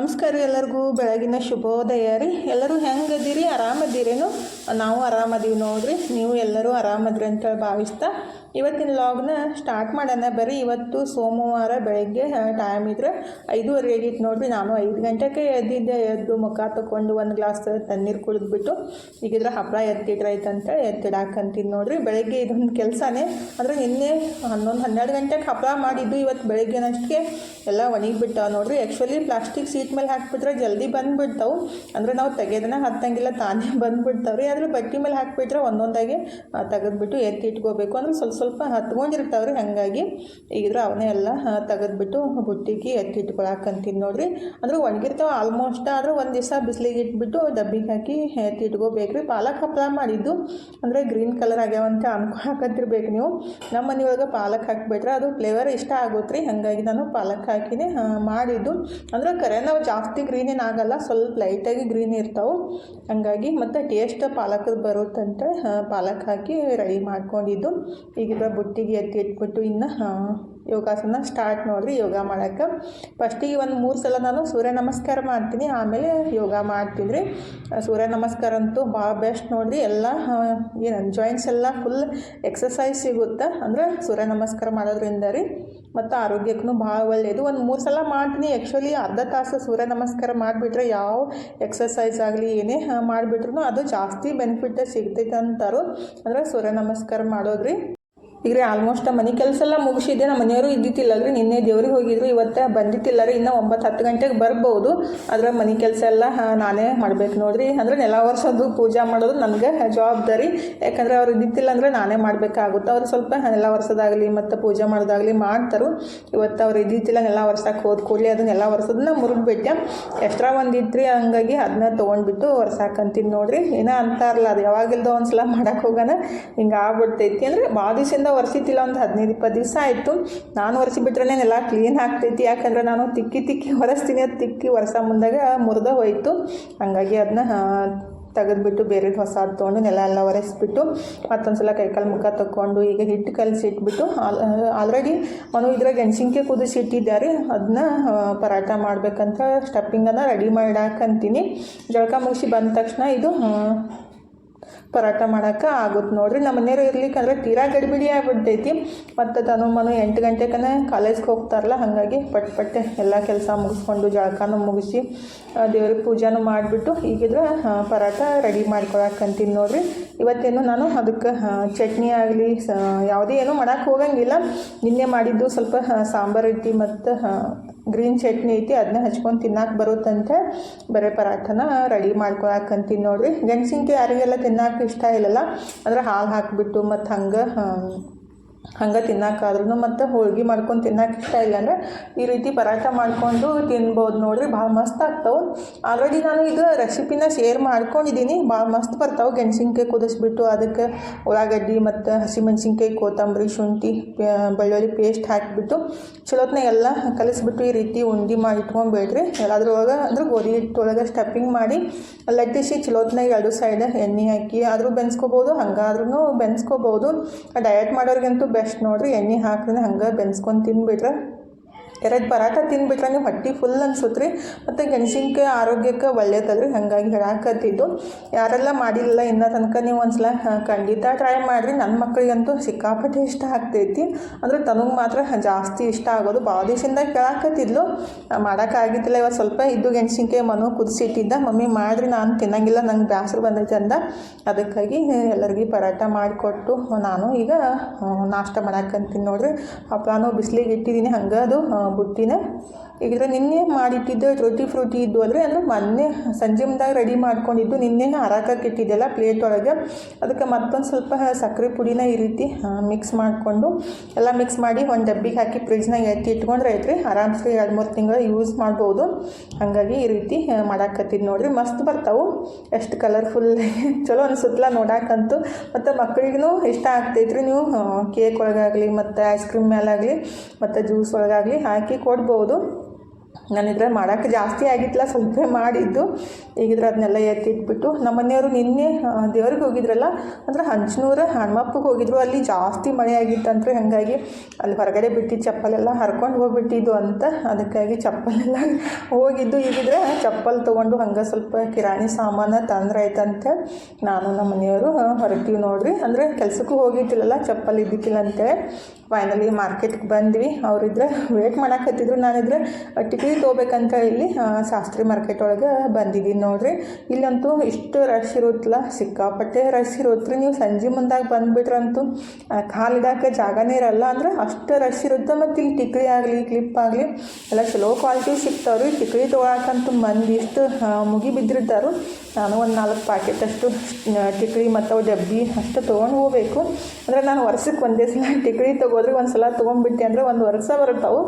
ನಮಸ್ಕಾರ ರೀ ಎಲ್ಲರಿಗೂ, ಬೆಳಗಿನ ಶುಭೋದಯ ರೀ. ಎಲ್ಲರೂ ಹೆಂಗದಿರಿ? ಆರಾಮದಿರೇನು? ನಾವು ಆರಾಮದೀವಿ ನೋಡ್ರಿ. ನೀವು ಎಲ್ಲರೂ ಆರಾಮದ್ರಿ ಅಂತೇಳಿ ಭಾವಿಸ್ತಾ ಇವತ್ತಿನ ಲಾಗ್ನ ಸ್ಟಾರ್ಟ್ ಮಾಡೋಣ. ಬರೀ ಇವತ್ತು ಸೋಮವಾರ ಬೆಳಗ್ಗೆ ಟೈಮ್ ಇದ್ರೆ ಐದೂವರೆ ಆಗಿತ್ತು ನೋಡ್ರಿ. ನಾನು ಐದು ಗಂಟೆಗೆ ಎದ್ದಿದ್ದೆ, ಎದ್ದು ಮುಖ ತಗೊಂಡು ಒಂದು ಗ್ಲಾಸ್ ತಣ್ಣೀರು ಕುಡಿದ್ಬಿಟ್ಟು, ಈಗಿದ್ರೆ ಹಪ್ಪಳ ಎತ್ತಿಟ್ರಾಯ್ತಂತ ಅಂತೇಳಿ ಎತ್ತಿಡಾಕಂತೀನಿ ನೋಡ್ರಿ. ಬೆಳಗ್ಗೆ ಇದೊಂದು ಕೆಲಸನೇ. ಅಂದರೆ ನಿನ್ನೆ ಹನ್ನೊಂದು, ಹನ್ನೆರಡು ಗಂಟೆಗೆ ಹಪ್ಪಳ ಮಾಡಿದ್ದು ಇವತ್ತು ಬೆಳಗ್ಗೆನಷ್ಟಕ್ಕೆ ಎಲ್ಲ ಒಣಗಿಬಿಟ್ಟಾವ ನೋಡ್ರಿ. ಆ್ಯಕ್ಚುಲಿ ಪ್ಲಾಸ್ಟಿಕ್ ಸೀಟ್ ಮೇಲೆ ಹಾಕ್ಬಿಟ್ರೆ ಜಲ್ದಿ ಬಂದುಬಿಡ್ತಾವೆ. ಅಂದರೆ ನಾವು ತೆಗೆದನ ಹತ್ತಂಗಿಲ್ಲ ತಾನೇ ಬಂದುಬಿಡ್ತಾವ್ರಿ. ಆದರೆ ಬಟ್ಟೆ ಮೇಲೆ ಹಾಕ್ಬಿಟ್ರೆ ಒಂದೊಂದಾಗಿ ತೆಗೆದ್ಬಿಟ್ಟು ಎತ್ತಿ ಇಟ್ಕೋಬೇಕು. ಅಂದ್ರೆ ಸ್ವಲ್ಪ ಸ್ವಲ್ಪ ಹತ್ಕೊಂಡಿರ್ತಾವೆ ರೀ ಹಾಗಾಗಿ ಈಗಿದ್ರೆ ಅವನ್ನೇ ಎಲ್ಲ ತೆಗೆದ್ಬಿಟ್ಟು ಬುಟ್ಟಿಗೆ ಎತ್ತಿ ಇಟ್ಕೊಳಕಂತೀನಿ ನೋಡ್ರಿ. ಅಂದ್ರೆ ಒಣಗಿರ್ತಾವೆ ಆಲ್ಮೋಸ್ಟ್ ಆದ್ರೆ ಒಂದು ದಿವಸ ಬಿಸಿಲಿಗೆ ಇಟ್ಬಿಟ್ಟು ಡಬ್ಬಿಗೆ ಹಾಕಿ ಎತ್ತಿ ಇಟ್ಕೋಬೇಕು ರೀ ಪಾಲಕ್ ಹಪ್ಪಳ ಮಾಡಿದ್ದು, ಅಂದರೆ ಗ್ರೀನ್ ಕಲರ್ ಆಗ್ಯಾವಂತ ಅನ್ಕೊಳಕತ್ತಿರ್ಬೇಕು ನೀವು. ನಮ್ಮ ಮನೆಯೊಳಗೆ ಪಾಲಕ್ ಹಾಕಿಬಿಟ್ರೆ ಅದು ಫ್ಲೇವರ್ ಇಷ್ಟ ಆಗುತ್ತೆ ರೀ ಹಾಗಾಗಿ ನಾನು ಪಾಲಕ್ ಹಾಕಿನೇ ಮಾಡಿದ್ದು. ಅಂದ್ರೆ ಕರೆ ನಾವು ಜಾಸ್ತಿ ಗ್ರೀನ್ ಏನು ಆಗಲ್ಲ, ಸ್ವಲ್ಪ ಲೈಟಾಗಿ ಗ್ರೀನ್ ಇರ್ತಾವೆ. ಹಂಗಾಗಿ ಮತ್ತು ಟೇಸ್ಟ್ ಪಾಲಕದ ಬರುತ್ತಂತ ಪಾಲಕ್ ಹಾಕಿ ರೆಡಿ ಮಾಡ್ಕೊಂಡಿದ್ದು. ಈಗಿದ್ರೆ ಬುಟ್ಟಿಗೆ ಎತ್ತಿ ಇಟ್ಬಿಟ್ಟು ಇನ್ನು ಯೋಗಾಸನ ಸ್ಟಾರ್ಟ್ ನೋಡ್ರಿ, ಯೋಗ ಮಾಡೋಕ್ಕೆ. ಫಸ್ಟಿಗೆ ಒಂದು ಮೂರು ಸಲ ನಾನು ಸೂರ್ಯ ನಮಸ್ಕಾರ ಮಾಡ್ತೀನಿ, ಆಮೇಲೆ ಯೋಗ ಮಾಡ್ತೀನಿ ರೀ ಸೂರ್ಯ ನಮಸ್ಕಾರ ಅಂತೂ ಭಾಳ ಬೆಸ್ಟ್ ನೋಡ್ರಿ, ಎಲ್ಲ ಏನು ಜಾಯಿಂಟ್ಸ್ ಎಲ್ಲ ಫುಲ್ ಎಕ್ಸಸೈಸ್ ಸಿಗುತ್ತೆ? ಅಂದ್ರೆ ಸೂರ್ಯ ನಮಸ್ಕಾರ ಮಾಡೋದ್ರಿಂದ ರೀ. ಮತ್ತು ಆರೋಗ್ಯಕ್ಕೂ ಭಾಳ ಒಳ್ಳೆಯದು ಒಂದು ಮೂರು ಸಲ ಮಾಡ್ತೀನಿ ಆ್ಯಕ್ಚುಲಿ ಅರ್ಧ ತಾಸು ಸೂರ್ಯ ನಮಸ್ಕಾರ ಮಾಡಿಬಿಟ್ರೆ ಯಾವ ಎಕ್ಸಸೈಸ್ ಆಗಲಿ, ಏನೇ ಮಾಡಿಬಿಟ್ರು ಅದು ಜಾಸ್ತಿ ಬೆನಿಫಿಟ್ ಸಿಗ್ತೈತೆ ಅಂತಾರು. ಅಂದ್ರೆ ಸೂರ್ಯ ನಮಸ್ಕಾರ ಮಾಡೋದ್ರಿ. ಈಗ ರೀ ಆಲ್ಮೋಸ್ಟ್ ಮನೆ ಕೆಲಸ ಎಲ್ಲ ಮುಗಿಸಿದ್ದೆ. ನಮ್ಮ ಮನೆಯವರು ಇದ್ದಿತ್ತಿಲ್ಲ ರೀ ನಿನ್ನೆ ದೇವ್ರಿಗೆ ಹೋಗಿದ್ರು. ಇವತ್ತು ಬಂದಿತ್ತಿಲ್ಲ ರೀ ಇನ್ನೂ ಒಂಬತ್ತು ಹತ್ತು ಗಂಟೆಗೆ ಬರ್ಬೋದು. ಆದರೆ ಮನೆ ಕೆಲಸ ಎಲ್ಲ ನಾನೇ ಮಾಡ್ಬೇಕು ನೋಡಿರಿ. ಅಂದ್ರೆ ನೆಲ ವರ್ಷದ್ದು ಪೂಜೆ ಮಾಡೋದು ನನಗೆ ಜವಾಬ್ದಾರಿ. ಯಾಕಂದರೆ ಅವ್ರು ಇದ್ದಿತ್ತಿಲ್ಲ ಅಂದರೆ ನಾನೇ ಮಾಡಬೇಕಾಗುತ್ತೆ. ಅವ್ರು ಸ್ವಲ್ಪ ನೆಲ ವರ್ಷದಾಗಲಿ ಮತ್ತು ಪೂಜೆ ಮಾಡೋದಾಗಲಿ ಮಾಡ್ತಾರೆ. ಇವತ್ತು ಅವ್ರು ಇದ್ದಿತ್ತಿಲ್ಲ ನೆಲ ವರ್ಷಕ್ಕೆ ಹೋದ ಕೂಡಲೇ ಅದನ್ನ ಎಲ್ಲ ವರ್ಷದನ್ನ ಮುರಿದ್ಬಿಟ್ಟೆ ಎಕ್ಸ್ಟ್ರಾ ಒಂದು ಹಂಗಾಗಿ ಅದನ್ನ ತೊಗೊಂಡ್ಬಿಟ್ಟು ವರ್ಷಾಕಂತೀನಿ ನೋಡಿರಿ. ಏನೋ ಅಂತಾರಲ್ಲ, ಅದು ಯಾವಾಗಿಲ್ದೋ ಒಂದ್ಸಲ ಮಾಡಕ್ಕೆ ಹೋಗೋಣ. ಹಿಂಗೆ ಆಗ್ಬಿಡ್ತೈತಿ. ಅಂದರೆ ದಿವಸದಿಂದ ಒರೆಸಿತ್ತಿಲ್ಲ ಒಂದು ಹದಿನೈದು, ಇಪ್ಪತ್ತು ದಿವಸ ಆಯಿತು. ನಾನು ಒರೆಸಿಬಿಟ್ರೆ ಎಲ್ಲ ಕ್ಲೀನ್ ಆಗ್ತೈತಿ. ಯಾಕಂದ್ರೆ ನಾನು ತಿಕ್ಕಿ ತಿಕ್ಕಿ ಒರೆಸ್ತೀನಿ, ಅದು ತಿಕ್ಕಿ ಒರೆಸ ಮುಂದಾಗ ಮುರಿದ ಹೋಯ್ತು. ಹಂಗಾಗಿ ಅದನ್ನ ತೆಗೆದ್ಬಿಟ್ಟು ಬೇರೆ ಹೊಸ ತೊಗೊಂಡು ನೆಲ ಎಲ್ಲ ಒರೆಸ್ಬಿಟ್ಟು ಮತ್ತೊಂದು ಸಲ ಕೈಕಾಲು ಮುಖ ತಗೊಂಡು ಈಗ ಹಿಟ್ಟು ಕಲಸಿ ಇಟ್ಬಿಟ್ಟು ಆಲ್ರೆಡಿ ನಾನು ಇದ್ರಾಗ ಗೆಣಸಿನ್ಕಾಯಿ ಕುದಿಸಿ ಇಟ್ಟಿದ್ದಾರೆ. ಅದನ್ನ ಪರಾಟ ಮಾಡ್ಬೇಕಂತ ಸ್ಟಫಿಂಗನ್ನು ರೆಡಿ ಮಾಡಾಕಂತೀನಿ ಜಳಕ ಮುಗಿಸಿ ಬಂದ ತಕ್ಷಣ ಇದು ಪರಾಟ ಮಾಡೋಕೆ ಆಗುತ್ತೆ ನೋಡ್ರಿ. ನಮ್ಮ ಮನೆಯವ್ರು ಇರ್ಲಿಕ್ಕಂದ್ರೆ ತೀರಾ ಗಡಿಬಿಡಿ ಆಗ್ಬಿಡ್ತೈತಿ. ಮತ್ತು ತನು ಮನು ಎಂಟು ಗಂಟೆಕನ ಕಾಲೇಜ್ಗೆ ಹೋಗ್ತಾರಲ್ಲ, ಹಾಗಾಗಿ ಪಟ್ ಪಟ್ಟೆ ಎಲ್ಲ ಕೆಲಸ ಮುಗಿಸ್ಕೊಂಡು ಜಳಕಾನು ಮುಗಿಸಿ ದೇವ್ರಿಗೆ ಪೂಜಾನು ಮಾಡಿಬಿಟ್ಟು ಈಗಿದ್ರೆ ಪರಾಟ ರೆಡಿ ಮಾಡ್ಕೊಳಕ್ಕಂತೀನಿ ನೋಡ್ರಿ. ಇವತ್ತೇನು ನಾನು ಅದಕ್ಕೆ ಚಟ್ನಿ ಆಗಲಿ ಯಾವುದೇ ಏನೂ ಮಾಡೋಕ್ಕೆ ಹೋಗಂಗಿಲ್ಲ. ನಿನ್ನೆ ಮಾಡಿದ್ದು ಸ್ವಲ್ಪ ಸಾಂಬಾರು ಇಟ್ಟಿ ಮತ್ತು ಗ್ರೀನ್ ಚಟ್ನಿ ಐತಿ ಅದನ್ನ ಹಚ್ಕೊಂಡು ತಿನ್ನಕ್ಕೆ ಬರುತ್ತಂತೆ. ಬರೀ ಪರಾಠನ ರೆಡಿ ಮಾಡ್ಕೊಳಕ್ಕಂತೀನಿ ನೋಡ್ರಿ. ಗೆಣಸಿನ್ಕಾಯಿ ಯಾರಿಗೆಲ್ಲ ತಿನ್ನಕ್ಕೆ ಇಷ್ಟ ಇಲ್ಲಲ್ಲ, ಅಂದ್ರೆ ಹಾಲು ಹಾಕಿಬಿಟ್ಟು ಮತ್ತು ಹಂಗೆ ಹಂಗೆ ತಿನ್ನೋಕ್ಕಾದ್ರೂ ಮತ್ತು ಹೋಳ್ಗೆ ಮಾಡ್ಕೊಂಡು ತಿನ್ನೋಕೆ ಇಷ್ಟ ಇಲ್ಲ ಅಂದ್ರೆ ಈ ರೀತಿ ಪರಾಟ ಮಾಡಿಕೊಂಡು ತಿನ್ಬೋದು ನೋಡಿರಿ, ಭಾಳ ಮಸ್ತ್ ಆಗ್ತಾವೆ. ಆಲ್ರೆಡಿ ನಾನು ಇದು ರೆಸಿಪಿನ ಶೇರ್ ಮಾಡ್ಕೊಂಡಿದ್ದೀನಿ ಭಾಳ ಮಸ್ತ್ ಬರ್ತಾವೆ. ಗೆಣಸಿನ್ಕಾಯಿ ಕುದಿಸ್ಬಿಟ್ಟು ಅದಕ್ಕೆ ಉಳ್ಳಾಗಡ್ಡಿ ಮತ್ತು ಹಸಿಮೆಣಸಿನ್ಕಾಯಿ, ಕೊತ್ತಂಬರಿ, ಶುಂಠಿ ಬೆಳ್ಳುಳ್ಳಿ ಪೇಸ್ಟ್ ಹಾಕಿಬಿಟ್ಟು ಚಲೋತ್ನ ಎಲ್ಲ ಕಲಿಸ್ಬಿಟ್ಟು ಈ ರೀತಿ ಉಂಡಿ ಮಾಡಿ ಇಟ್ಕೊಂಬೇಡ್ರಿ ಎಲ್ಲದ್ರೊಳಗೆ ಅಂದ್ರೆ ಗೋಧಿ ಹಿಟ್ಟೊಳಗೆ ಸ್ಟಫಿಂಗ್ ಮಾಡಿ ಲಟ್ಟಿಸಿ ಚಲೋತ್ನಾಗ ಎರಡು ಸೈಡ್ ಎಣ್ಣೆ ಹಾಕಿ ಆದರೂ ಬೆನ್ಸ್ಕೋಬೋದು ಹಂಗಾದ್ರೂ ಬೆನ್ಸ್ಕೋಬೋದು. ಡಯಟ್ ಮಾಡೋರಿಗಂತೂ ಬೆಸ್ಟ್ ನೋಡ್ರಿ ಎಣ್ಣೆ ಹಾಕಿದ್ರೆ ಹಂಗೆ ಬೆನ್ಸ್ಕೊಂಡು ತಿನ್ಬಿಟ್ರೆ ಎರಡು ಪರಾಟ ತಿನ್ಬಿಟ್ರೆ ನೀವು ಹೊಟ್ಟೆ ಫುಲ್ ಅನ್ಸುತ್ತೆ ರೀ ಮತ್ತು ಗೆಣಸಿನ್ಕಾಯಿ ಆರೋಗ್ಯಕ್ಕೆ ಒಳ್ಳೇದಲ್ರಿ. ಹಾಗಾಗಿ ಹೇಳಾಕತ್ತಿದ್ದು ಯಾರೆಲ್ಲ ಮಾಡಿಲ್ಲ ಇನ್ನೂ ತನಕ ನೀವು ಒಂದ್ಸಲ ಖಂಡಿತ ಟ್ರೈ ಮಾಡಿರಿ. ನನ್ನ ಮಕ್ಕಳಿಗಂತೂ ಸಿಕ್ಕಾಪಟ್ಟೆ ಇಷ್ಟ ಆಗ್ತೈತಿ. ಅಂದ್ರೆ ತನಗೆ ಮಾತ್ರ ಜಾಸ್ತಿ ಇಷ್ಟ ಆಗೋದು. ಭಾಳ ದಿವಸದಿಂದ ಕೇಳಾಕತ್ತಿದ್ಲು. ಮಾಡೋಕ್ಕಾಗಿದ್ದಿಲ್ಲ ಇವತ್ತು ಸ್ವಲ್ಪ ಇದ್ದು ಗೆಣಸಿನ್ಕಾಯಿ ಮನು ಕುದಿಸಿಟ್ಟಿದ್ದ. ಮಮ್ಮಿ, ಮಾಡಿರಿ, ನಾನು ತಿನ್ನಂಗಿಲ್ಲ. ನಂಗೆ ಬೇಸರ ಬಂದೈತೆ ಅಂದ. ಅದಕ್ಕಾಗಿ ಎಲ್ಲರಿಗೂ ಪರಾಟ ಮಾಡಿಕೊಟ್ಟು ನಾನು ಈಗ ನಾಷ್ಟ ಮಾಡಾಕಂತೀನಿ ನೋಡ್ರಿ. ಹಪ್ಪಳನೂ ಬಿಸಿಲಿಗೆ ಇಟ್ಟಿದ್ದೀನಿ. ಹಂಗೆ ಅದು ಆ, ಈಗಿದ್ರೆ ನಿನ್ನೆ ಮಾಡಿಟ್ಟಿದ್ದು ರೊಟ್ಟಿ ಫ್ರೂಟಿ ಇದ್ದು ಅಂದರೆ ಅಂದ್ರೆ ಮೊನ್ನೆ ಸಂಜೆ ಮುಂದಾಗ ರೆಡಿ ಮಾಡ್ಕೊಂಡಿದ್ದು. ನಿನ್ನೆ ಹರಕಕ್ಕೆ ಇಟ್ಟಿದ್ದೆಲ್ಲ ಪ್ಲೇಟ್ ಒಳಗೆ. ಅದಕ್ಕೆ ಮತ್ತೊಂದು ಸ್ವಲ್ಪ ಸಕ್ಕರೆ ಪುಡಿನ ಈ ರೀತಿ ಮಿಕ್ಸ್ ಮಾಡಿಕೊಂಡು ಎಲ್ಲ ಮಿಕ್ಸ್ ಮಾಡಿ ಒಂದು ಡಬ್ಬಿಗೆ ಹಾಕಿ ಫ್ರಿಜ್ನಾಗ ಎತ್ತಿ ಇಟ್ಕೊಂಡ್ರೆ ಐತ್ರಿ ಆರಾಮ್ಸೆ ಎರಡು ಮೂರು ತಿಂಗಳು ಯೂಸ್ ಮಾಡ್ಬೋದು. ಹಾಗಾಗಿ ಈ ರೀತಿ ಮಾಡಾಕತ್ತಿದ್ದು ನೋಡಿರಿ. ಮಸ್ತ್ ಬರ್ತಾವೆ. ಎಷ್ಟು ಕಲರ್ಫುಲ್ ಚಲೋ ಅನ್ಸುತ್ತಲ್ಲ ನೋಡಾಕಂತೂ. ಮತ್ತು ಮಕ್ಕಳಿಗೂ ಇಷ್ಟ ಆಗ್ತೈತ್ರಿ ನೀವು ಕೇಕ್ ಒಳಗಾಗಲಿ, ಮತ್ತು ಐಸ್ ಕ್ರೀಮ್ ಮೇಲಾಗಲಿ ಮತ್ತು ಜ್ಯೂಸ್ ಒಳಗಾಗಲಿ ಹಾಕಿ ಕೊಡ್ಬೋದು. ನಾನಿದ್ರೆ ಮಾಡೋಕ್ಕೆ ಜಾಸ್ತಿ ಆಗಿತ್ತಲ್ಲ, ಸ್ವಲ್ಪ ಮಾಡಿದ್ದು. ಈಗಿದ್ರೆ ಅದನ್ನೆಲ್ಲ ಎತ್ತಿಟ್ಬಿಟ್ಟು ನಮ್ಮ ಮನೆಯವರು ನಿನ್ನೆ ದೇವ್ರಿಗೆ ಹೋಗಿದ್ರಲ್ಲ, ಅಂದ್ರೆ ಹಂಚನೂರು ಹಣ್ಮಪ್ಪಗೆ ಹೋಗಿದ್ರು. ಅಲ್ಲಿ ಜಾಸ್ತಿ ಮಳೆ ಆಗಿತ್ತಂದ್ರೆ ಹಾಗಾಗಿ ಅಲ್ಲಿ ಹೊರಗಡೆ ಬಿಟ್ಟಿದ್ದು ಚಪ್ಪಲೆಲ್ಲ ಹರ್ಕೊಂಡು ಹೋಗ್ಬಿಟ್ಟಿದ್ದು ಅಂತ ಅದಕ್ಕಾಗಿ ಚಪ್ಪಲೆಲ್ಲ ಹೋಗಿದ್ದು. ಈಗಿದ್ರೆ ಚಪ್ಪಲ್ ತೊಗೊಂಡು ಹಂಗೆ ಸ್ವಲ್ಪ ಕಿರಾಣಿ ಸಾಮಾನು ತಂದ್ರೆ ಆಯ್ತಂತೆ ನಾನು ನಮ್ಮ ಮನೆಯವರು ಹೊರತೀವಿ ನೋಡ್ರಿ. ಅಂದರೆ ಕೆಲಸಕ್ಕೂ ಹೋಗಿದ್ದಿಲ್ಲಲ್ಲ, ಚಪ್ಪಲ್ ಇದ್ದಿದ್ದಿಲ್ಲ ಅಂತೇಳಿ. ಫೈನಲಿ ಮಾರ್ಕೆಟ್ಗೆ ಬಂದ್ವಿ. ಅವರಿದ್ರೆ ವೇಟ್ ಮಾಡಾಕತ್ತಿದ್ರು. ನಾನಿದ್ರೆ ಟಿಕೆಟ್ ತೊಗೋಬೇಕಂತ ಇಲ್ಲಿ ಶಾಸ್ತ್ರಿ ಮಾರ್ಕೆಟ್ ಒಳಗೆ ಬಂದಿದ್ದೀನಿ ನೋಡ್ರಿ. ಇಲ್ಲಂತೂ ಇಷ್ಟು ರಶ್ ಇರುತ್ತಲ್ಲ, ಸಿಕ್ಕಾಪಟ್ಟೆ ರಶ್ ಇರುತ್ತೆ ನೀವು ಸಂಜೆ ಮುಂದಾಗ ಬಂದುಬಿಟ್ರಂತೂ ಕಾಲಿಡಕ್ಕೆ ಜಾಗನೇ ಇರಲ್ಲ. ಅಂದ್ರೆ ಅಷ್ಟು ರಶ್ ಇರುತ್ತೆ. ಮತ್ತು ಇಲ್ಲಿ ಟಿಕ್ಲಿ ಆಗಲಿ ಕ್ಲಿಪ್ ಆಗಲಿ, ಎಲ್ಲ ಸ್ಲೋ ಕ್ವಾಲಿಟಿ ಸಿಗ್ತಾವ್ರಿ. ಟಿಕ್ಲಿ ತೊಗೊಳಕಂತೂ ಮಂದಿ ಇಷ್ಟು ಮುಗಿ ಬಿದ್ದಿರ್ತಾರು ನಾನು ಒಂದು ನಾಲ್ಕು ಪ್ಯಾಕೆಟ್ ಅಷ್ಟು ಟಿಕ್ಳಿ ಮತ್ತು ಅವು ಡಬ್ಬಿ ಅಷ್ಟು ತೊಗೊಂಡು ಹೋಗ್ಬೇಕು. ಅಂದರೆ ನಾನು ವರ್ಷಕ್ಕೆ ಒಂದೇ ಸಲ ಟಿಕ್ಳಿ ತೊಗೋದ್ರೆ ಒಂದು ಸಲ ತೊಗೊಂಡ್ಬಿಟ್ಟೆ ಅಂದರೆ ಒಂದು ವರ್ಷ ಬರ್ತಾವೆ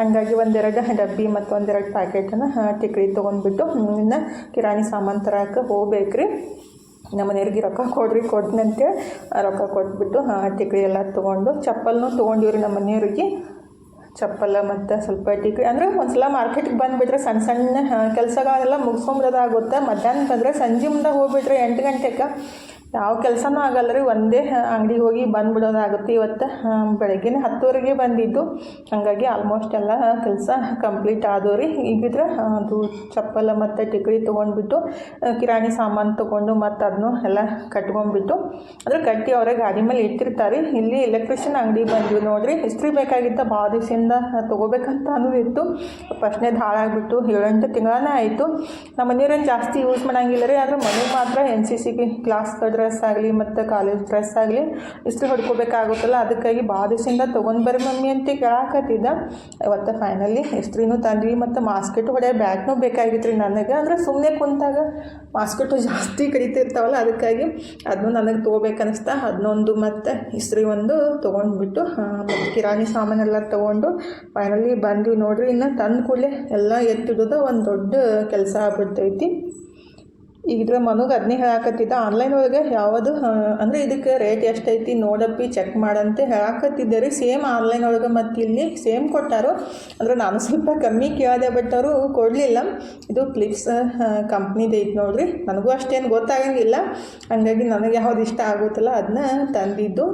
ಹಂಗಾಗಿ ಒಂದೆರಡು ಡಬ್ಬಿ ಮತ್ತು ಒಂದೆರಡು ಪ್ಯಾಕೆಟನ್ನು ಟಿಕ್ಳಿ ತೊಗೊಂಡ್ಬಿಟ್ಟು, ಇನ್ನು ಕಿರಾಣಿ ಸಾಮಾನು ತರಕ್ಕೆ ಹೋಗ್ಬೇಕ್ರಿ. ನಮ್ಮ ಮನೆಯವ್ರಿಗೆ ರೊಕ್ಕ ಕೊಡ್ರಿ ಆ ರೊಕ್ಕ ಕೊಟ್ಬಿಟ್ಟು ಟಿಕ್ಳಿ ಎಲ್ಲ ತೊಗೊಂಡು, ಚಪ್ಪಲ್ನೂ ತೊಗೊಂಡಿವ್ರಿ ನಮ್ಮ ಮನೆಯವ್ರಿಗೆ. ಚಪ್ಪಲ ಮತ್ತು ಸ್ವಲ್ಪ ಟಿಕ್ ಅಂದರೆ ಒಂದು ಸಲ ಮಾರ್ಕೆಟಿಗೆ ಬಂದುಬಿಟ್ರೆ ಸಣ್ಣ ಸಣ್ಣ ಕೆಲಸಗಳೆಲ್ಲ ಮುಗಿಸ್ಕೊಂಬಿಡೋದಾಗುತ್ತೆ. ಮಧ್ಯಾಹ್ನ ಬಂದರೆ ಸಂಜೆ ಮುಂದೆ ಹೋಗ್ಬಿಟ್ರೆ ಎಂಟು ಗಂಟೆಗೆ ಯಾವ ಕೆಲಸನೂ ಆಗಲ್ಲ ರೀ. ಒಂದೇ ಅಂಗಡಿಗೆ ಹೋಗಿ ಬಂದುಬಿಡೋದಾಗುತ್ತೆ ಇವತ್ತು. ಬೆಳಗ್ಗೆ ಹತ್ತುವರೆಗೆ ಬಂದಿದ್ದು. ಹಾಗಾಗಿ ಆಲ್ಮೋಸ್ಟ್ ಎಲ್ಲ ಕೆಲಸ ಕಂಪ್ಲೀಟ್ ಆದವು ರೀ. ಈಗಿದ್ರೆ ಅದು ಚಪ್ಪಲ ಮತ್ತು ಟಿಕಡಿ ತೊಗೊಂಡ್ಬಿಟ್ಟು, ಕಿರಾಣಿ ಸಾಮಾನು ತೊಗೊಂಡು ಮತ್ತು ಅದನ್ನು ಎಲ್ಲ ಕಟ್ಕೊಂಡ್ಬಿಟ್ಟು, ಅಂದರೆ ಕಟ್ಟಿ ಅವರೇ ಗಾಡಿ ಮೇಲೆ ಇಟ್ಟಿರ್ತಾರೆ. ಇಲ್ಲಿ ಎಲೆಕ್ಟ್ರಿಷಿಯನ್ ಅಂಗಡಿ ಬಂದ್ವಿ ನೋಡಿರಿ. ಇಸ್ತ್ರಿ ಬೇಕಾಗಿತ್ತ ಭಾಳ ದಿವಸದಿಂದ ತೊಗೋಬೇಕಂತ ಅನ್ನೋದಿತ್ತು. ಫಸ್ಟ್ನೇದು ಹಾಳಾಗ್ಬಿಟ್ಟು ಏಳೆಂಟು ತಿಂಗಳೇ ಆಯಿತು. ನಮ್ಮ ಮನೆಯವ್ರೇನು ಜಾಸ್ತಿ ಯೂಸ್ ಮಾಡೋಂಗಿಲ್ಲ ರೀ. ಆದರೆ ಮನೆಗೆ ಮಾತ್ರ N C C class dress ಆಗಲಿ ಮತ್ತು ಕಾಲೇಜ್ ಡ್ರೆಸ್ ಆಗಲಿ ಇಷ್ಟು ಹೊಡ್ಕೋಬೇಕಾಗುತ್ತಲ್ಲ, ಅದಕ್ಕಾಗಿ ಭಾಳ ದಿವಸದಿಂದ ತೊಗೊಂಡು ಬರ್ರಿ ಮಮ್ಮಿ ಅಂತ ಕೇಳಾಕತ್ತಿದ್ದ. ಇವತ್ತು ಫೈನಲಿ ಇಸ್ತ್ರಿನೂ ತಂದ್ವಿ ಮತ್ತು ಮಾಸ್ಕೆಟ್ ಹೊಡೆಯೋ ಬ್ಯಾಟ್ನೂ ಬೇಕಾಗಿತ್ತು ರೀ ನನಗೆ. ಅಂದರೆ ಸುಮ್ಮನೆ ಕುಂತಾಗ ಮಾಸ್ಕೆಟು ಜಾಸ್ತಿ ಕಡಿತಿರ್ತಾವಲ್ಲ, ಅದಕ್ಕಾಗಿ ಅದನ್ನು ನನಗೆ ತೊಗೋಬೇಕನ್ನಿಸ್ತಾ ಅದನ್ನೊಂದು ಮತ್ತು ಇಸ್ತ್ರಿ ಒಂದು ತೊಗೊಂಡ್ಬಿಟ್ಟು ಮತ್ತು ಕಿರಾಣಿ ಸಾಮಾನೆಲ್ಲ ತೊಗೊಂಡು ಫೈನಲಿ ಬಂದ್ವಿ ನೋಡ್ರಿ. ಇನ್ನು ತಂದು ಕೂಡಲೇ ಎಲ್ಲ ಎತ್ತಿಡೋದು ಒಂದು ದೊಡ್ಡ ಕೆಲಸ ಆಗ್ಬಿಡ್ತೈತಿ. ಈಗಿದ್ರೆ ಮನಗೆ ಅದನ್ನೇ ಹೇಳಾಕತ್ತಿದ್ದ. ಆನ್ಲೈನ್ ಒಳಗೆ ಯಾವುದು ಅಂದರೆ ಇದಕ್ಕೆ ರೇಟ್ ಎಷ್ಟೈತಿ ನೋಡಪ್ಪಿ ಚೆಕ್ ಮಾಡಂತೆ ಹೇಳಾಕತ್ತಿದ್ದೆ ರೀ. ಸೇಮ್ ಆನ್ಲೈನ್ ಒಳಗೆ ಮತ್ತು ಇಲ್ಲಿ ಸೇಮ್ ಕೊಟ್ಟಾರು. ಅಂದರೆ ನಾನು ಸ್ವಲ್ಪ ಕಮ್ಮಿ ಕೇಳಿದೆ ಬಟ್ ಅವರು ಕೊಡಲಿಲ್ಲ. ಇದು ಫ್ಲಿಪ್ಸ್ ಕಂಪ್ನಿದು ಐತೆ ನೋಡ್ರಿ. ನನಗೂ ಅಷ್ಟೇನು ಗೊತ್ತಾಗಂಗಿಲ್ಲ. ಹಂಗಾಗಿ ನನಗೆ ಯಾವ್ದು ಇಷ್ಟ ಆಗುತ್ತಲ್ಲ ಅದನ್ನ ತಂದಿದ್ದು.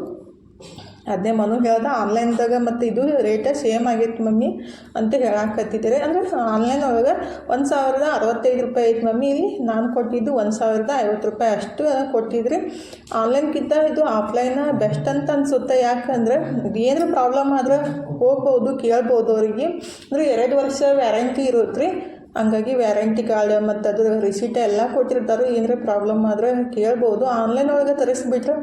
ಅದನ್ನೇ ಮನು ಹೇಳ್ದೆ ಆನ್ಲೈನ್ದಾಗ ಮತ್ತು ಇದು ರೇಟ ಸೇಮ್ ಆಗೈತೆ ಮಮ್ಮಿ ಅಂತ ಹೇಳಾಕತ್ತಿದ್ದಾರೆ. ಅಂದರೆ ಆನ್ಲೈನ್ ಒಳಗೆ ಒಂದು ಸಾವಿರದ ಅರವತ್ತೈದು ರೂಪಾಯಿ ಐತೆ ಮಮ್ಮಿ. ಇಲ್ಲಿ ನಾನು ಕೊಟ್ಟಿದ್ದು ಒಂದು ಸಾವಿರದ ಐವತ್ತು ರೂಪಾಯಿ ಅಷ್ಟು ಕೊಟ್ಟಿದ್ರಿ. ಆನ್ಲೈನ್ಗಿಂತ ಇದು ಆಫ್ಲೈನ್ ಬೆಸ್ಟ್ ಅಂತ ಅನ್ಸುತ್ತೆ. ಯಾಕಂದ್ರೆ ಏನಾರ ಪ್ರಾಬ್ಲಮ್ ಆದ್ರೆ ಹೋಗ್ಬೋದು, ಕೇಳ್ಬೋದು ಅವರಿಗೆ. ಅಂದರೆ ಎರಡು ವರ್ಷ ವ್ಯಾರಂಟಿ ಇರುತ್ತೆ ರೀ ಹಂಗಾಗಿ ವ್ಯಾರಂಟಿ ಕಾರ್ಡ್ ಮತ್ತು ಅದ್ರ ರಿಸೀಟ್ ಎಲ್ಲ ಕೊಟ್ಟಿರ್ತಾರೆ ಏನಾರ ಪ್ರಾಬ್ಲಮ್ ಆದರೆ ಕೇಳ್ಬೋದು. ಆನ್ಲೈನ್ ಒಳಗೆ ತರಿಸ್ಬಿಟ್ರೆ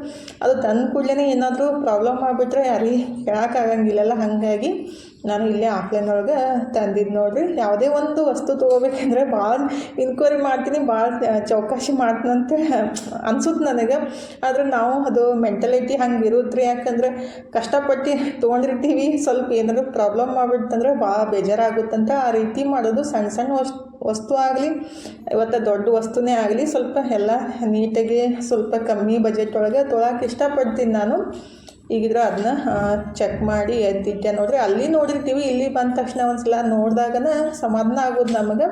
ಅದು ತಂದ ಕೂಡಲೇ ಏನಾದರೂ ಪ್ರಾಬ್ಲಮ್ ಆಗಿಬಿಟ್ರೆ ಯಾರಿಗೆ ಹೇಳೋಕ್ಕಾಗಂಗಿಲ್ಲಲ್ಲ ಹಾಗಾಗಿ ನಾನು ಇಲ್ಲೇ ಆಫ್ಲೈನ್ ಒಳಗೆ ತಂದಿದ್ದು ನೋಡಿರಿ. ಯಾವುದೇ ಒಂದು ವಸ್ತು ತೊಗೋಬೇಕಂದ್ರೆ ಭಾಳ ಇನ್ಕ್ವೈರಿ ಮಾಡ್ತೀನಿ ಭಾಳ ಚೌಕಾಶಿ ಮಾಡ್ತೀನಂತ ಅನ್ಸುತ್ತೆ ನನಗೆ. ಆದ್ರೆ ನಾವು ಅದು ಮೆಂಟಲಿಟಿ ಹಂಗೆ ಇರುತ್ತೆ ಯಾಕಂದ್ರೆ ಕಷ್ಟಪಟ್ಟು ತೊಗೊಂಡಿರ್ತೀವಿ. ಸ್ವಲ್ಪ ಏನಾದರೂ ಪ್ರಾಬ್ಲಮ್ ಮಾಡಿಬಿಡ್ತಂದ್ರೆ ಭಾಳ ಬೇಜಾರಾಗುತ್ತಂತ ಆ ರೀತಿ ಮಾಡೋದು ಸಣ್ಣ ಸಣ್ಣ ವಸ್ತು ವಸ್ತು ಆಗಲಿ, ಇವತ್ತು ದೊಡ್ಡ ವಸ್ತುನೇ ಆಗಲಿ ಸ್ವಲ್ಪ ಎಲ್ಲ ನೀಟಾಗಿ ಸ್ವಲ್ಪ ಕಮ್ಮಿ ಬಜೆಟ್ ಒಳಗೆ ತೊಳಕ್ಕೆ ಇಷ್ಟಪಡ್ತೀನಿ ನಾನು. ಈಗಿದ್ರೆ ಅದನ್ನ ಚೆಕ್ ಮಾಡಿ ಎದ್ದಿಟ್ಟೆ ನೋಡ್ರಿ. ಅಲ್ಲಿ ನೋಡಿರ್ತೀವಿ, ಇಲ್ಲಿ ಬಂದ ತಕ್ಷಣ ಒಂದು ಸಲ ನೋಡಿದಾಗನ ಸಮಾಧಾನ ಆಗೋದು ನಮಗೆ.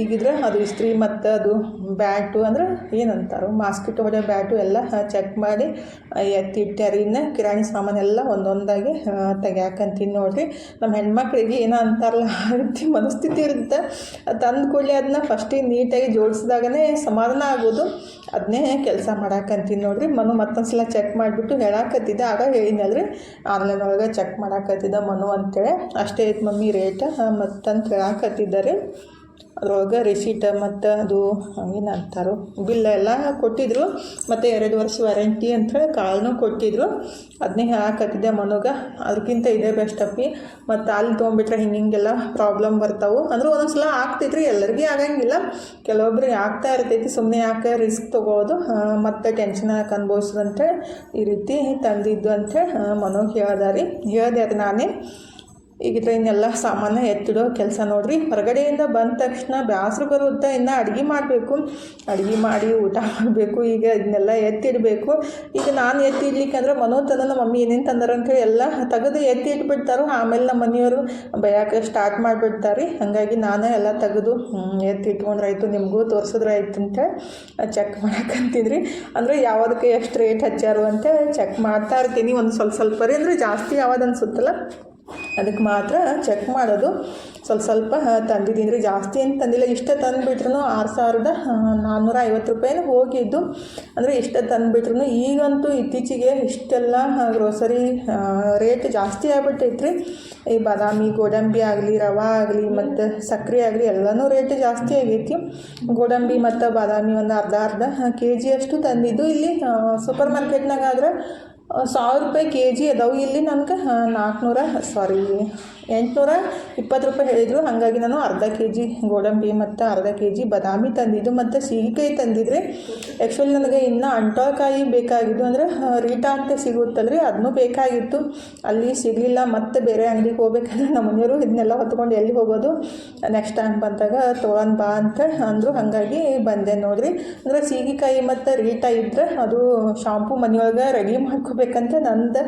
ಈಗಿದ್ರೆ ಅದು ಇಸ್ತ್ರಿ ಮತ್ತು ಅದು ಬ್ಯಾಟು ಅಂದ್ರೆ ಏನಂತಾರೆ ಮಾಸ್ಕಿಟೋ ಹೊಡೆಯೋ ಬ್ಯಾಟು ಎಲ್ಲ ಚೆಕ್ ಮಾಡಿ ಎತ್ತಿಟ್ಟಾರಿ ಇನ್ನು ಕಿರಾಣಿ ಸಾಮಾನೆಲ್ಲ ಒಂದೊಂದಾಗಿ ತೆಗ್ಯಾಕಂತೀನಿ ನೋಡಿರಿ. ನಮ್ಮ ಹೆಣ್ಮಕ್ಳಿಗೆ ಏನೋ ಅಂತಾರಲ್ಲ ರೀತಿ ಮನಸ್ಥಿತಿ ಇರುತ್ತೆ. ತಂದ ಕೂಡಲೇ ಅದನ್ನ ಫಸ್ಟಿಗೆ ನೀಟಾಗಿ ಜೋಡಿಸಿದಾಗನೇ ಸಮಾಧಾನ ಆಗೋದು. ಅದನ್ನೇ ಕೆಲಸ ಮಾಡಾಕಂತೀನಿ ನೋಡಿರಿ. ಮನು ಮತ್ತೊಂದು ಸಲ ಚೆಕ್ ಮಾಡಿಬಿಟ್ಟು ಹೇಳಾಕತ್ತಿದ್ದೆ, ಆಗ ಹೇಳಿನಲ್ರಿ ಆನ್ಲೈನ್ ಒಳಗೆ ಚೆಕ್ ಮಾಡಾಕತ್ತಿದ್ದ ಮನು ಅಂತೇಳಿ. ಅಷ್ಟೇ ಐತೆ ಮಮ್ಮಿ ರೇಟ್ ಮತ್ತಂತ ಹೇಳಾಕತ್ತಿದ್ದಾರೆ ಅದ್ರೊಳಗೆ ರಿಸೀಟ್ ಮತ್ತು ಅದು ಏನಂತಾರೋ ಬಿಲ್ ಎಲ್ಲ ಕೊಟ್ಟಿದ್ರು. ಮತ್ತು ಎರಡು ವರ್ಷ ವಾರಂಟಿ ಅಂತ ಕಾಳನ್ನೂ ಕೊಟ್ಟಿದ್ರು. ಅದನ್ನೇ ಹಾಕತ್ತಿದ್ದೆ ಮನೋಗ. ಅದಕ್ಕಿಂತ ಇದೇ ಬೆಸ್ಟ್ ಅಪ್ಪಿ. ಮತ್ತು ಅಲ್ಲಿ ತೊಗೊಂಬಿಟ್ರೆ ಹಿಂಗೆ ಹಿಂಗೆಲ್ಲ ಪ್ರಾಬ್ಲಮ್ ಬರ್ತಾವೆ. ಅಂದ್ರೆ ಒಂದೊಂದು ಸಲ ಆಗ್ತೈತ್ರಿ, ಎಲ್ಲರಿಗೂ ಆಗಂಗಿಲ್ಲ. ಕೆಲವೊಬ್ರು ಆಗ್ತಾ ಇರ್ತೈತಿ ಸುಮ್ಮನೆ ಯಾಕೆ ರಿಸ್ಕ್ ತೊಗೋದು? ಮತ್ತು ಟೆನ್ಷನ್ ಯಾಕೆ ಅನ್ಭವಿಸೋದಂತೇಳಿ ಈ ರೀತಿ ತಂದಿದ್ದು ಅಂತ ಮನೋಗೆ ಹೇಳ್ದಾರಿ. ಹೇಳಿದೆ ಹೇಳ್ದೆ ಅದು ನಾನೇ. ಈಗಿದ್ರೆ ಇನ್ನೆಲ್ಲ ಸಾಮಾನು ಎತ್ತಿಡೋ ಕೆಲಸ ನೋಡ್ರಿ. ಹೊರಗಡೆಯಿಂದ ಬಂದ ತಕ್ಷಣ ಬ್ಯಾಸರು ಬರುತ್ತೆ ಇನ್ನು ಅಡುಗೆ ಮಾಡಬೇಕು. ಅಡುಗೆ ಮಾಡಿ ಊಟ ಮಾಡಬೇಕು. ಈಗ ಇದನ್ನೆಲ್ಲ ಎತ್ತಿಡಬೇಕು. ಈಗ ನಾನು ಎತ್ತಿ ಇಡ್ಲಿಕ್ಕೆ ಅಂದ್ರೆ ಮನೋ ತಂದ ನಮ್ಮ ಮಮ್ಮಿ ಏನೇನು ತಂದಾರ ಅಂತೇಳಿ ಎಲ್ಲ ತೆಗೆದು ಎತ್ತಿ ಇಟ್ಬಿಡ್ತಾರೋ. ಆಮೇಲೆ ನಮ್ಮ ಮನೆಯವರು ಬೈಯಾಕೆ ಸ್ಟಾರ್ಟ್ ಮಾಡಿಬಿಡ್ತಾರೆ. ಹಾಗಾಗಿ ನಾನೇ ಎಲ್ಲ ತೆಗೆದು ಎತ್ತಿ ಇಟ್ಕೊಂಡ್ರೆ ಆಯಿತು ನಿಮಗೂ ತೋರಿಸಿದ್ರೆ ಆಯ್ತು ಅಂತ ಚೆಕ್ ಮಾಡಕ್ಕಂತಿದ್ರಿ ಅಂದರೆ ಯಾವುದಕ್ಕೆ ಎಷ್ಟು ರೇಟ್ ಹಚ್ಚಾರು ಅಂತ ಚೆಕ್ ಮಾಡ್ತಾ ಇರ್ತೀನಿ. ಒಂದು ಸ್ವಲ್ಪ ಸ್ವಲ್ಪ ರೀ ಅಂದರೆ ಜಾಸ್ತಿ ಯಾವ್ದು ಅನ್ಸುತ್ತಲ್ಲ. ಅದಕ್ಕೆ ಮಾತ್ರ ಚೆಕ್ ಮಾಡೋದು. ಸ್ವಲ್ಪ ಸ್ವಲ್ಪ ತಂದಿದ್ದೀನಿ. ರೀ ಜಾಸ್ತಿ ಏನು ತಂದಿಲ್ಲ. ಇಷ್ಟೇ ತಂದುಬಿಟ್ರು ಆರು ಸಾವಿರದ ನಾನ್ನೂರ ಐವತ್ತು ರೂಪಾಯಿನೂ ಹೋಗಿದ್ದು. ಅಂದರೆ ಇಷ್ಟೇ ತಂದುಬಿಟ್ರು ಈಗಂತೂ ಇತ್ತೀಚೆಗೆ ಇಷ್ಟೆಲ್ಲ ಗ್ರೋಸರಿ ರೇಟ್ ಜಾಸ್ತಿ ಆಗಿಬಿಟ್ಟೈತ್ರಿ. ಈ ಬಾದಾಮಿ, ಗೋಡಂಬಿ ಆಗಲಿ, ರವಾ ಆಗಲಿ, ಮತ್ತು ಸಕ್ಕರೆ ಆಗಲಿ, ಎಲ್ಲನೂ ರೇಟ್ ಜಾಸ್ತಿ ಆಗೈತಿ. ಗೋಡಂಬಿ ಮತ್ತು ಬಾದಾಮಿ ಒಂದು ಅರ್ಧ ಅರ್ಧ ಕೆ ಜಿಯಷ್ಟು ತಂದಿದ್ದು. ಇಲ್ಲಿ ಸೂಪರ್ ಮಾರ್ಕೆಟ್ನಾಗ ಆದ್ರೆ ಸಾವಿರ ರೂಪಾಯಿ ಕೆ ಜಿ ಅದಾವೆ. ಇಲ್ಲಿ ನನಗೆ ನಾಲ್ಕುನೂರ ಸಾರಿ ಎಂಟುನೂರ ಇಪ್ಪತ್ತು ರೂಪಾಯಿ ಹೇಳಿದರು. ಹಾಗಾಗಿ ನಾನು ಅರ್ಧ ಕೆ ಜಿ ಗೋಡಂಬಿ ಮತ್ತು ಅರ್ಧ ಕೆ ಜಿ ಬಾದಾಮಿ ತಂದಿದ್ದು ಮತ್ತು ಸೀಗೆಕಾಯಿ ತಂದಿದ್ರೆ ಆ್ಯಕ್ಚುಲಿ ನನಗೆ ಇನ್ನೂ ಅಂಟೋಕಾಯಿ ಬೇಕಾಗಿದ್ದು ಅಂದರೆ ರೀಟಾ ಅಂತ ಸಿಗುತ್ತಲ್ರಿ ಅದನ್ನೂ ಬೇಕಾಗಿತ್ತು. ಅಲ್ಲಿ ಸಿಗಲಿಲ್ಲ, ಮತ್ತೆ ಬೇರೆ ಅಂಗಡಿಗೆ ಹೋಗ್ಬೇಕಂದ್ರೆ ನಮ್ಮ ಮನೆಯವರು ಇದನ್ನೆಲ್ಲ ಹೊತ್ಕೊಂಡು ಎಲ್ಲಿ ಹೋಗೋದು? ನೆಕ್ಸ್ಟ್ ಟೈಮ್ ಬಂದಾಗ ತೊಗೊಂಡು ಬಾ ಅಂತ ಅಂದರು. ಹಾಗಾಗಿ ಬಂದೆ ನೋಡಿರಿ. ಅಂದರೆ ಸೀಗೆಕಾಯಿ ಮತ್ತು ರೀಟಾ ಇದ್ದರೆ ಅದು ಶಾಂಪು ಮನೆಯೊಳಗೆ ರೆಡಿ ಮಾಡ್ಕೋಬೇಕಂತ ನಂದು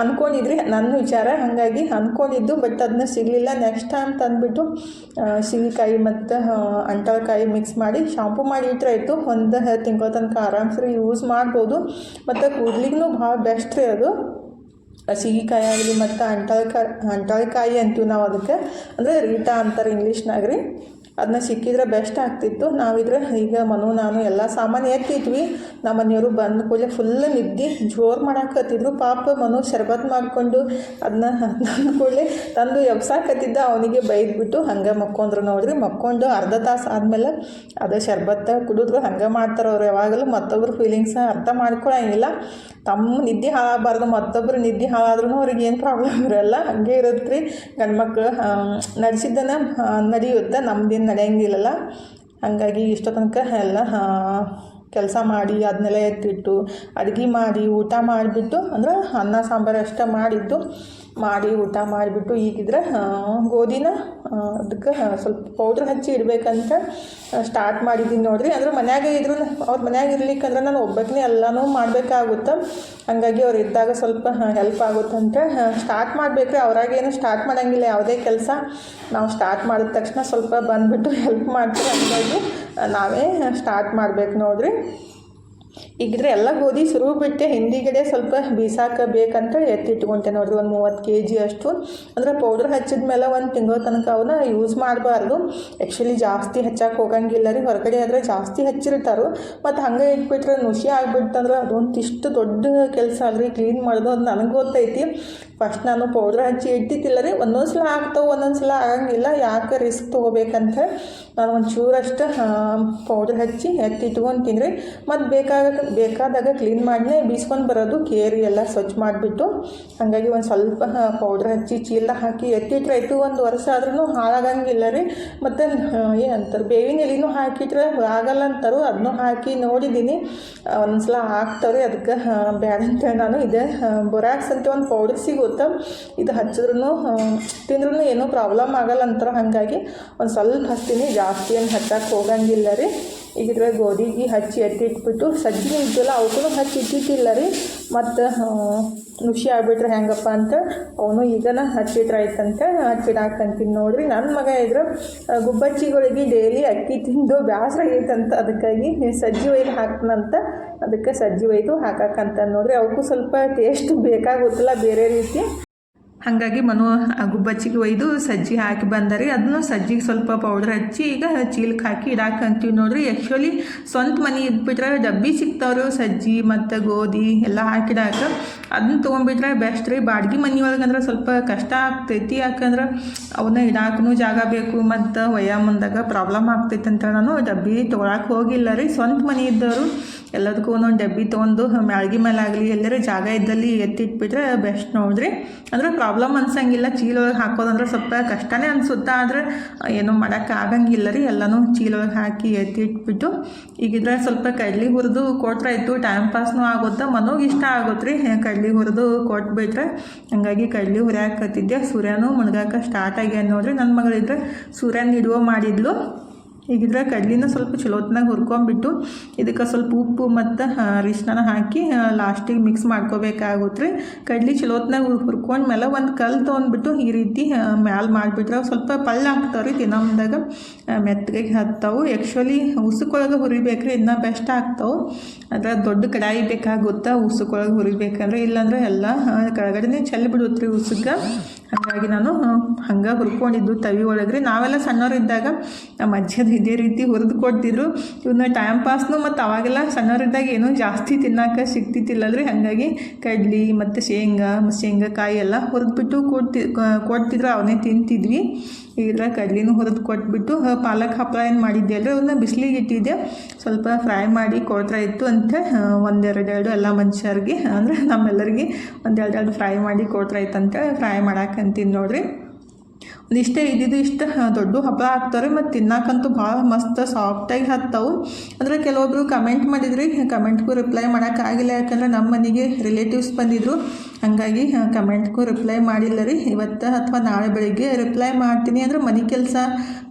ಅಂದ್ಕೊಂಡಿದ್ರಿ ನನ್ನ ವಿಚಾರ. ಹಾಗಾಗಿ ಅಂದ್ಕೊಂಡಿದ್ದು ಬಟ್ ಅದನ್ನ ಸಿಗಲಿಲ್ಲ. ನೆಕ್ಸ್ಟ್ ಟೈಮ್ ತಂದುಬಿಟ್ಟು ಸೀಗೆಕಾಯಿ ಮತ್ತು ಅಂಟಳಕಾಯಿ ಮಿಕ್ಸ್ ಮಾಡಿ ಶಾಂಪು ಮಾಡಿ ಇಟ್ಟರೆ ಆಯಿತು ಒಂದು ತಿಂಗಳ ತನಕ ಆರಾಮ್ಸ್ರಿ ಯೂಸ್ ಮಾಡ್ಬೋದು. ಮತ್ತು ಕೂದಲಿಗೂ ಭಾಳ ಬೆಸ್ಟ್ ರೀ ಅದು. ಸೀಗೆಕಾಯಿ ಆಗಲಿ ಮತ್ತು ಅಂಟಳಕಾಯಿ ಅಂಟಳಕಾಯಿ ಅಂತೀವಿ ನಾವು ಅದಕ್ಕೆ. ಅಂದರೆ ರೀಟಾ ಅಂತಾರೆ ಇಂಗ್ಲೀಷ್ನಾಗ ರೀ. ಅದನ್ನ ಸಿಕ್ಕಿದ್ರೆ ಬೆಸ್ಟ್ ಆಗ್ತಿತ್ತು. ನಾವಿದ್ರೆ ಈಗ ಮನು, ನಾನು ಎಲ್ಲ ಸಾಮಾನು ಎತ್ತಿದ್ವಿ. ನಮ್ಮ ಮನೆಯವರು ಬಂದ ಕೂಡಲೇ ಫುಲ್ ನಿದ್ದೆ ಜೋರು ಮಾಡಾಕತ್ತಿದ್ರು. ಪಾಪ ಮನು ಶರ್ಬತ್ ಮಾಡಿಕೊಂಡು ಅದನ್ನ ತಂದು ಕೂಡಲೇ ತಂದು ಎಬ್ಸಾಕತ್ತಿದ್ದ. ಅವನಿಗೆ ಬೈದ್ಬಿಟ್ಟು ಹಂಗೆ ಮಕ್ಕೊಂಡ್ರು ನೋಡ್ರಿ. ಮಕ್ಕೊಂಡು ಅರ್ಧ ತಾಸು ಆದಮೇಲೆ ಅದು ಶರ್ಬತ್ ಕುಡಿದ್ರು. ಹಂಗೆ ಮಾಡ್ತಾರೆ ಅವ್ರು ಯಾವಾಗಲೂ. ಮತ್ತೊಬ್ರು ಫೀಲಿಂಗ್ಸ್ ಅರ್ಥ ಮಾಡ್ಕೊಳಂಗಿಲ್ಲ. ತಮ್ಮ ನಿದ್ದೆ ಹಾಳಾಗಬಾರ್ದು. ಮತ್ತೊಬ್ರು ನಿದ್ದೆ ಹಾಳಾದ್ರೂ ಅವ್ರಿಗೆ ಏನು ಪ್ರಾಬ್ಲಮ್ ಇರಲ್ಲ. ಹಂಗೆ ಇರುತ್ತೆ ರೀ ಗಂಡ್ಮಕ್ಳು ನಡೆಸಿದ್ದನ ನಡೆಯುತ್ತೆ? ನಮ್ದೇನು ನಡೆಯಂಗಿಲ್ಲಲ್ಲ. ಹಂಗಾಗಿ ಇಷ್ಟೋ ತನಕ ಎಲ್ಲ ಕೆಲಸ ಮಾಡಿ ಅದನ್ನೆಲ್ಲ ಎತ್ತಿಟ್ಟು, ಅಡುಗೆ ಮಾಡಿ ಊಟ ಮಾಡಿಬಿಟ್ಟು, ಅಂದ್ರೆ ಅನ್ನ, ಸಾಂಬಾರು ಅಷ್ಟೇ ಮಾಡಿದ್ದು, ಮಾಡಿ ಊಟ ಮಾಡಿಬಿಟ್ಟು ಈಗಿದ್ರೆ ಗೋಧಿನ ಅದಕ್ಕೆ ಸ್ವಲ್ಪ ಪೌಡ್ರ್ ಹಚ್ಚಿ ಇಡಬೇಕಂತ ಸ್ಟಾರ್ಟ್ ಮಾಡಿದ್ದೀನಿ ನೋಡಿರಿ. ಅಂದ್ರೆ ಮನ್ಯಾಗ ಇದ್ರು, ಅವ್ರ ಮನ್ಯಾಗ ಇರ್ಲಿಕ್ಕಂದ್ರೆ ನಾನು ಒಬ್ಬಕ್ಕೇ ಎಲ್ಲನೂ ಮಾಡಬೇಕಾಗುತ್ತೆ. ಹಾಗಾಗಿ ಅವ್ರು ಇದ್ದಾಗ ಸ್ವಲ್ಪ ಹೆಲ್ಪ್ ಆಗುತ್ತಂತ ಸ್ಟಾರ್ಟ್ ಮಾಡಬೇಕ್ರಿ. ಅವ್ರಾಗೇನು ಸ್ಟಾರ್ಟ್ ಮಾಡೋಂಗಿಲ್ಲ. ಯಾವುದೇ ಕೆಲಸ ನಾವು ಸ್ಟಾರ್ಟ್ ಮಾಡಿದ ತಕ್ಷಣ ಸ್ವಲ್ಪ ಬಂದುಬಿಟ್ಟು ಹೆಲ್ಪ್ ಮಾಡ್ತೀವಿ ಹಂಗಾಗಿ. ನಾವೇ ಸ್ಟಾರ್ಟ್ ಮಾಡ್ಬೇಕು ನೋಡಿರಿ. ಈಗಿದ್ರೆ ಎಲ್ಲ ಗೋಧಿ ಸುರು ಬಿಟ್ಟೆ ಹಿಂದಿಗಡೆ ಸ್ವಲ್ಪ ಬೀಸಾಕ ಬೇಕಂತ ಎತ್ತಿಟ್ಕೊಂತೆ ನೋಡಿರಿ, ಒಂದು ಮೂವತ್ತು ಕೆ ಜಿ ಅಷ್ಟು. ಅಂದರೆ ಪೌಡ್ರ್ ಹಚ್ಚಿದ ಮೇಲೆ ಒಂದು ತಿಂಗಳ ತನಕ ಅವನ್ನ ಯೂಸ್ ಮಾಡಬಾರ್ದು. ಆ್ಯಕ್ಚುಲಿ ಜಾಸ್ತಿ ಹಚ್ಚಕ್ಕೆ ಹೋಗಂಗಿಲ್ಲ ರೀ, ಹೊರಗಡೆ ಆದರೆ ಜಾಸ್ತಿ ಹಚ್ಚಿರ್ತಾರೆ. ಮತ್ತು ಹಂಗೆ ಇಟ್ಬಿಟ್ರೆ ನುಸಿ ಆಗಿಬಿಡ್ತಂದ್ರೆ ಅದೊಂದು ಇಷ್ಟು ದೊಡ್ಡ ಕೆಲಸ ಅಲ್ರಿ ಕ್ಲೀನ್ ಮಾಡೋದು ಅದು ನನಗೆ ಗೊತ್ತೈತಿ. ಫಸ್ಟ್ ನಾನು ಪೌಡ್ರ್ ಹಚ್ಚಿ ಇಟ್ಟಿದ್ದಿಲ್ಲ ರೀ ಒಂದೊಂದು ಸಲ ಆಗ್ತಾವೆ ಒಂದೊಂದು ಸಲ ಆಗಂಗಿಲ್ಲ, ಯಾಕೆ ರಿಸ್ಕ್ ತೊಗೋಬೇಕಂತ ನಾನು ಒಂದು ಚೂರಷ್ಟು ಪೌಡ್ರ್ ಹಚ್ಚಿ ಎತ್ತಿ ಇಟ್ಕೊತೀನಿ ರೀ. ಮತ್ತು ಬೇಕಾಗ ಬೇಕಾದಾಗ ಕ್ಲೀನ್ ಮಾಡಿನೇ ಬೀಸ್ಕೊಂಡು ಬರೋದು ಕೇರಿ ಎಲ್ಲ ಸ್ವಚ್ಛ ಮಾಡಿಬಿಟ್ಟು ಹಾಗಾಗಿ ಒಂದು ಸ್ವಲ್ಪ ಪೌಡ್ರ್ ಹಚ್ಚಿ, ಚೀಲ ಹಾಕಿ, ಎತ್ತಿಟ್ರೆ ಆಯಿತು, ಒಂದು ವರ್ಷ ಆದ್ರೂ ಹಾಳಾಗಂಗಿಲ್ಲ ರೀ. ಮತ್ತು ಏನಂತಾರೆ ಬೇವಿನ ಎಲೆನೂ ಹಾಕಿಟ್ರೆ ಆಗಲ್ಲ ಅಂತಾರು ಅದನ್ನೂ ಹಾಕಿ ನೋಡಿದ್ದೀನಿ ಒಂದು ಸಲ ಹಾಕ್ತಾರೆ ಅದಕ್ಕೆ ಬ್ಯಾಡ ಅಂತೇಳಿ ನಾನು ಇದೆ ಬೊರಾಕ್ಸ್ ಅಂತ ಒಂದು ಪೌಡರ್ ಸಿಗುತ್ತೆ? ಇದು ಹಚ್ಚಿದ್ರೂ ತಿಂದ್ರೂ ಏನೂ ಪ್ರಾಬ್ಲಮ್ ಆಗಲ್ಲ ಅಂತಾರೆ. ಹಾಗಾಗಿ ಒಂದು ಸ್ವಲ್ಪ ಹಚ್ತೀನಿ. ಜಾಸ್ತಿ ಏನು ಹಚ್ಚಕ್ಕೆ ಹೋಗಂಗಿಲ್ಲ ರೀ. ಈಗಿದ್ರೆ ಗೋಧಿಗೆ ಹಚ್ಚಿ ಎತ್ತಿಟ್ಬಿಟ್ಟು ಸಜ್ಜಿಗೆ ಇದ್ದಲ್ಲ ಅವಕ್ಕೂ ಹಚ್ಚಿ ಇಟ್ಟಿದ್ದಿಲ್ಲ ರೀ. ಮತ್ತು ನುಷಿ ಆಗ್ಬಿಟ್ರೆ ಹೆಂಗಪ್ಪ ಅಂತ ಅವನು ಈಗನ ಹಚ್ಚಿಟ್ರಾಯ್ತಂತ ಹಚ್ಚಿಡಾಕಂತೀನಿ ನೋಡ್ರಿ. ನನ್ನ ಮಗ ಇದ್ರು ಗುಬ್ಬಚ್ಚಿಗಳಿಗೆ ಡೈಲಿ ಅಕ್ಕಿ ತಿಂದು ಬೇಸರ ಆಗೈತಂತ ಅದಕ್ಕಾಗಿ ಸಜ್ಜಿ ಒಯ್ದು ಹಾಕ್ತಂತ ಅದಕ್ಕೆ ಸಜ್ಜಿ ಒಯ್ದು ಹಾಕಕ್ಕಂತ ನೋಡ್ರಿ. ಅವಕ್ಕೂ ಸ್ವಲ್ಪ ಟೇಸ್ಟ್ ಬೇಕಾಗುತ್ತಲ್ಲ ಬೇರೆ ರೀತಿ. ಹಾಗಾಗಿ ಮನು ಗುಬ್ಬಚ್ಚಿಗೆ ಒಯ್ದು ಸಜ್ಜಿ ಹಾಕಿ ಬಂದರಿ. ಅದನ್ನು ಸಜ್ಜಿಗೆ ಸ್ವಲ್ಪ ಪೌಡ್ರ್ ಹಚ್ಚಿ ಈಗ ಚೀಲಕ್ಕೆ ಹಾಕಿ ಇಡಾಕಂತೀವಿ ನೋಡ್ರಿ. ಆ್ಯಕ್ಚುಲಿ ಸ್ವಂತ ಮನೆ ಇದ್ಬಿಟ್ರೆ ಡಬ್ಬಿ ಸಿಗ್ತಾವ್ರು ಸಜ್ಜಿ ಮತ್ತು ಗೋಧಿ ಎಲ್ಲ ಹಾಕಿಡಾಕ. ಅದನ್ನ ತೊಗೊಂಬಿಟ್ರೆ ಬೆಸ್ಟ್ ರೀ. ಬಾಡ್ಗೆ ಮನೆ ಒಳಗಂದ್ರೆ ಸ್ವಲ್ಪ ಕಷ್ಟ ಆಗ್ತೈತಿ. ಯಾಕಂದ್ರೆ ಅವನ್ನ ಇಡಾಕೂ ಜಾಗ ಬೇಕು ಮತ್ತು ವಯ ಮುಂದಾಗ ಪ್ರಾಬ್ಲಮ್ ಆಗ್ತೈತೆ ಅಂತ ನಾನು ಡಬ್ಬಿ ತೊಗೊಳಕ್ಕೆ ಹೋಗಿಲ್ಲ ರೀ. ಸ್ವಂತ ಮನೆ ಇದ್ದವರು ಎಲ್ಲದಕ್ಕೂ ಒಂದೊಂದು ಡಬ್ಬಿ ತೊಗೊಂಡು ಮ್ಯಾಳ್ಗಿ ಮೇಲೆ ಆಗಲಿ ಎಲ್ಲರೂ ಜಾಗ ಇದ್ದಲ್ಲಿ ಎತ್ತಿಟ್ಬಿಟ್ರೆ ಬೆಸ್ಟ್ ನೋಡ್ರಿ. ಅಂದ್ರೆ ಪ್ರಾಬ್ಲಮ್ ಪ್ರಾಬ್ಲಮ್ ಅನ್ಸಂಗಿಲ್ಲ ಚೀಲೊಳಗೆ ಹಾಕೋದಂದ್ರೆ ಸ್ವಲ್ಪ ಕಷ್ಟನೇ ಅನಿಸುತ್ತೆ, ಆದರೆ ಏನು ಮಾಡೋಕ್ಕೆ ಆಗಂಗಿಲ್ಲ ರೀ. ಎಲ್ಲನೂ ಚೀಲೊಳಗೆ ಹಾಕಿ ಎತ್ತಿ ಇಟ್ಬಿಟ್ಟು, ಈಗಿದ್ರೆ ಸ್ವಲ್ಪ ಕಡ್ಲಿ ಹುರಿದು ಕೊಟ್ರೆ ಆಯಿತು ಟೈಮ್ ಪಾಸ್ನೂ ಆಗುತ್ತೆ? ಮನೋಗೆ ಇಷ್ಟ ಆಗುತ್ತೆ ರೀ. ಕಡ್ಲಿ ಹುರಿದು ಕೊಟ್ಬಿಟ್ರೆ ಹಂಗಾಗಿ ಕಡ್ಲಿ ಹುರಿಯಾಕತ್ತಿದ್ದೆ. ಸೂರ್ಯನೂ ಮುಳುಗಾಕ ಸ್ಟಾರ್ಟ್ ಆಗ್ಯಾನ ನೋಡ್ರಿ. ನನ್ನ ಮಗಳಿದ್ರೆ ಸೂರ್ಯನ ಇಡುವ ಮಾಡಿದ್ಲು. ಈಗಿದ್ರೆ ಕಡ್ಲಿನ ಸ್ವಲ್ಪ ಚಲೋತ್ನಾಗ ಹುರ್ಕೊಂಡ್ಬಿಟ್ಟು ಇದಕ್ಕೆ ಸ್ವಲ್ಪ ಉಪ್ಪು ಮತ್ತು ಅರಿಶಿನ ಹಾಕಿ ಲಾಸ್ಟಿಗೆ ಮಿಕ್ಸ್ ಮಾಡ್ಕೋಬೇಕಾಗುತ್ತೆ ರೀ. ಕಡ್ಲಿ ಚಲೋತ್ನಾಗ ಹುರ್ಕೊಂಡ್ಮೇಲೆ ಒಂದು ಕಲ್ಲು ತೊಗೊಂಡ್ಬಿಟ್ಟು ಈ ರೀತಿ ಮ್ಯಾಲೆ ಮಾಡಿಬಿಟ್ರೆ ಸ್ವಲ್ಪ ಪಳ್ಳ ಹಾಕ್ತಾವೆ ರೀ ತಿನ್ನೋಮ್ದಾಗ ಮೆತ್ತಗೆ ಹತ್ತವು. ಆ್ಯಕ್ಚುಲಿ ಉಸುಕೊಳಗೆ ಹುರಿಬೇಕ್ರಿ ಇನ್ನೂ ಬೆಸ್ಟ್ ಆಗ್ತಾವೆ. ಅದ್ರ ದೊಡ್ಡ ಕಡಾಯಿ ಬೇಕಾಗುತ್ತಾ ಉಸುಕೊಳಗೆ ಹುರಿಬೇಕಂದ್ರೆ. ಇಲ್ಲಾಂದ್ರೆ ಎಲ್ಲ ಕೆಳಗಡೆನೇ ಚೆಲ್ಲಿ ಬಿಡುತ್ತೆ ರೀ ಉಸುಗ ಹಾಗಾಗಿ ನಾನು ಹಂಗೆ ಹುರ್ಕೊಂಡಿದ್ದು ತವಿ ಒಳಗೆ ರೀ ನಾವೆಲ್ಲ ಸಣ್ಣವರಿದ್ದಾಗ ನಮ್ಮ ಅಜ್ಜದ ಇದೇ ರೀತಿ ಹುರಿದು ಕೊಡ್ತಿದ್ರು. ಇವನ್ನ ಟೈಮ್ ಪಾಸ್ನು ಮತ್ತು ಅವಾಗೆಲ್ಲ ಸಣ್ಣವರಿದ್ದಾಗ ಏನೂ ಜಾಸ್ತಿ ತಿನ್ನಕ್ಕೆ ಸಿಗ್ತಿತ್ತಿಲ್ಲಲ್ರಿ ಹಾಗಾಗಿ ಕಡ್ಲಿ ಮತ್ತು ಶೇಂಗಾ, ಶೇಂಗಾಕಾಯಿ ಎಲ್ಲ ಹುರಿದ್ಬಿಟ್ಟು ಕೊಡ್ತಿ ಕೊಡ್ತಿದ್ರು. ಅವನೇ ತಿಂತಿದ್ವಿ. ಇದ್ರ ಕಡ್ಲಿನೂ ಹುರಿದು ಕೊಟ್ಬಿಟ್ಟು ಪಾಲಕ್ ಹಪ್ಪಳ ಏನು ಮಾಡಿದ್ದೆ ಅಲ್ರಿ. ಅವನ್ನ ಬಿಸಿಲಿಗೆ ಇಟ್ಟಿದ್ದೆ. ಸ್ವಲ್ಪ ಫ್ರೈ ಮಾಡಿ ಕೊಡ್ತಾ ಇತ್ತು ಅಂತ ಒಂದೆರಡು ಎರಡು ಎಲ್ಲ ಮನುಷ್ಯರಿಗೆ, ಅಂದರೆ ನಮ್ಮೆಲ್ಲರಿಗೆ ಒಂದೆರಡೆರಡು ಫ್ರೈ ಮಾಡಿ ಕೊಡ್ತಾ ಅಂತೇಳಿ ಫ್ರೈ ಮಾಡಾಕಂತೀನಿ ನೋಡ್ರಿ ಇಷ್ಟೇ ಇದ್ದಿದ್ದು ಇಷ್ಟು ದೊಡ್ಡ ಹಪ್ಪಳ ಹಾಕ್ತಾರೆ ಮತ್ತು ತಿನ್ನಕ್ಕಂತೂ ಭಾಳ ಮಸ್ತ್ ಸಾಫ್ಟಾಗಿ ಹತ್ತವು. ಅಂದರೆ ಕೆಲವೊಬ್ರು ಕಮೆಂಟ್ ಮಾಡಿದ್ರಿ ಕಮೆಂಟ್ಗೂ ರಿಪ್ಲೈ ಮಾಡೋಕ್ಕಾಗಿಲ್ಲ ಯಾಕಂದ್ರೆ ನಮ್ಮ ಮನೆಗೆ ರಿಲೇಟಿವ್ಸ್ ಬಂದಿದ್ರು. ಹಾಗಾಗಿ ಕಮೆಂಟ್ಗೂ ರಿಪ್ಲೈ ಮಾಡಿಲ್ಲ ರೀ. ಇವತ್ತು ಅಥವಾ ನಾಳೆ ಬೆಳಿಗ್ಗೆ ರಿಪ್ಲೈ ಮಾಡ್ತೀನಿ. ಅಂದರೆ ಮನೆ ಕೆಲಸ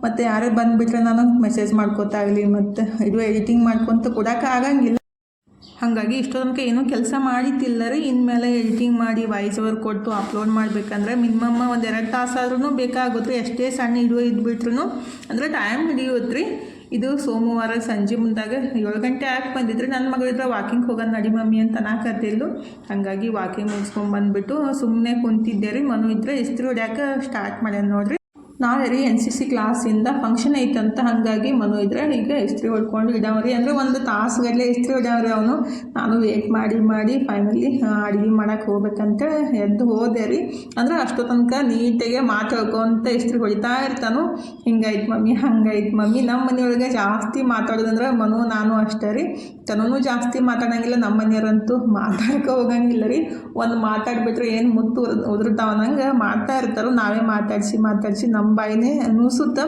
ಮತ್ತು ಯಾರೇ ಬಂದುಬಿಟ್ರೆ ನಾನು ಮೆಸೇಜ್ ಮಾಡ್ಕೋತಾಗಲಿ ಮತ್ತು ಇದು ಎಡಿಟಿಂಗ್ ಮಾಡ್ಕೊತ ಕೊಡೋಕೆ ಆಗಂಗಿಲ್ಲ. ಹಾಗಾಗಿ ಇಷ್ಟೋ ತನಕ ಏನೂ ಕೆಲಸ ಮಾಡಿದ್ದಿಲ್ಲ ರೀ ಇನ್ಮೇಲೆ ಎಡಿಟಿಂಗ್ ಮಾಡಿ ವಾಯ್ಸ್ ಓವರ್ ಕೊಟ್ಟು ಅಪ್ಲೋಡ್ ಮಾಡಬೇಕಂದ್ರೆ ಮಿನಿಮಮ್ ಒಂದು ಎರಡು ತಾಸಾದ್ರೂ ಬೇಕಾಗುತ್ತೆ. ಎಷ್ಟೇ ಸಣ್ಣ ಹಿಡಿಯೋ ಇದ್ಬಿಟ್ರು ಅಂದರೆ ಟೈಮ್ ಹಿಡಿಯುತ್ತೆ ರೀ ಇದು ಸೋಮವಾರ ಸಂಜೆ ಮುಂದಾಗ ಏಳು ಗಂಟೆ ಯಾಕೆ ಬಂದಿದ್ರೆ ನನ್ನ ಮಗಳಿದ್ರೆ ವಾಕಿಂಗ್ ಹೋಗೋಣ ನಡಿ ಮಮ್ಮಿ ಅಂತ ಅನ್ನಕತ್ತಿದ್ಲು ಹಾಗಾಗಿ ವಾಕಿಂಗ್ ಮುಗಿಸ್ಕೊಂಡು ಬಂದುಬಿಟ್ಟು ಸುಮ್ಮನೆ ಕುಂತಿದ್ದೆ ರೀ. ಮನು ಇದ್ರೆ ಇಸ್ತ್ರಿ ಹೊಡ್ಯಾಕೆ ಸ್ಟಾರ್ಟ್ ಮಾಡ್ಯಾನ ನೋಡ್ರಿ. ನಾಳೆ ರೀ ಎನ್ ಸಿ ಸಿ ಕ್ಲಾಸಿಂದ ಫಂಕ್ಷನ್ ಐತಂತ ಹಾಗಾಗಿ ಮನು ಇದ್ರೆ ಈಗ ಇಸ್ತ್ರಿ ಹೊಡ್ಕೊಂಡು ಇಡವ್ರಿ ಅಂದರೆ ಒಂದು ತಾಸುಗಟ್ಟಲೆ ಇಸ್ತ್ರಿ ಹೊಡ್ಯಾವ್ರಿ ಅವನು. ನಾನು ವೇಟ್ ಮಾಡಿ ಮಾಡಿ ಫೈನಲಿ ಅಡುಗೆ ಮಾಡೋಕೆ ಹೋಗ್ಬೇಕಂತ ಎದ್ದು ಹೋದೆ ರೀ. ಅಂದ್ರೆ ಅಷ್ಟು ತನಕ ನೀಟಾಗೆ ಮಾತಾಡ್ಕೊಂತ ಇಸ್ತ್ರಿ ಹೊಡಿತಾ ಇರ್ತಾನು. ಹಿಂಗಾಯ್ತು ಮಮ್ಮಿ ಹಂಗಾಯ್ತು ಮಮ್ಮಿ. ನಮ್ಮ ಮನೆಯೊಳಗೆ ಜಾಸ್ತಿ ಮಾತಾಡೋದಂದ್ರೆ ಮನು, ನಾನು ಅಷ್ಟೇ ರೀ. ತನೂ ಜಾಸ್ತಿ ಮಾತಾಡೋಂಗಿಲ್ಲ, ನಮ್ಮ ಮನೆಯವರಂತೂ ಮಾತಾಡಕ್ಕೆ ಹೋಗಂಗಿಲ್ಲ ರೀ. ಒಂದು ಮಾತಾಡ್ಬಿಟ್ರೆ ಏನು ಮುತ್ತು ಉದುರ್ತಾವ ನಂಗೆ ಮಾಡ್ತಾ ಇರ್ತಾರೋ. ನಾವೇ ಮಾತಾಡಿಸಿ ಮಾತಾಡಿಸಿ ನಮ್ಮ ಬಾಯಿನೇ ಅನ್ನಿಸುತ್ತ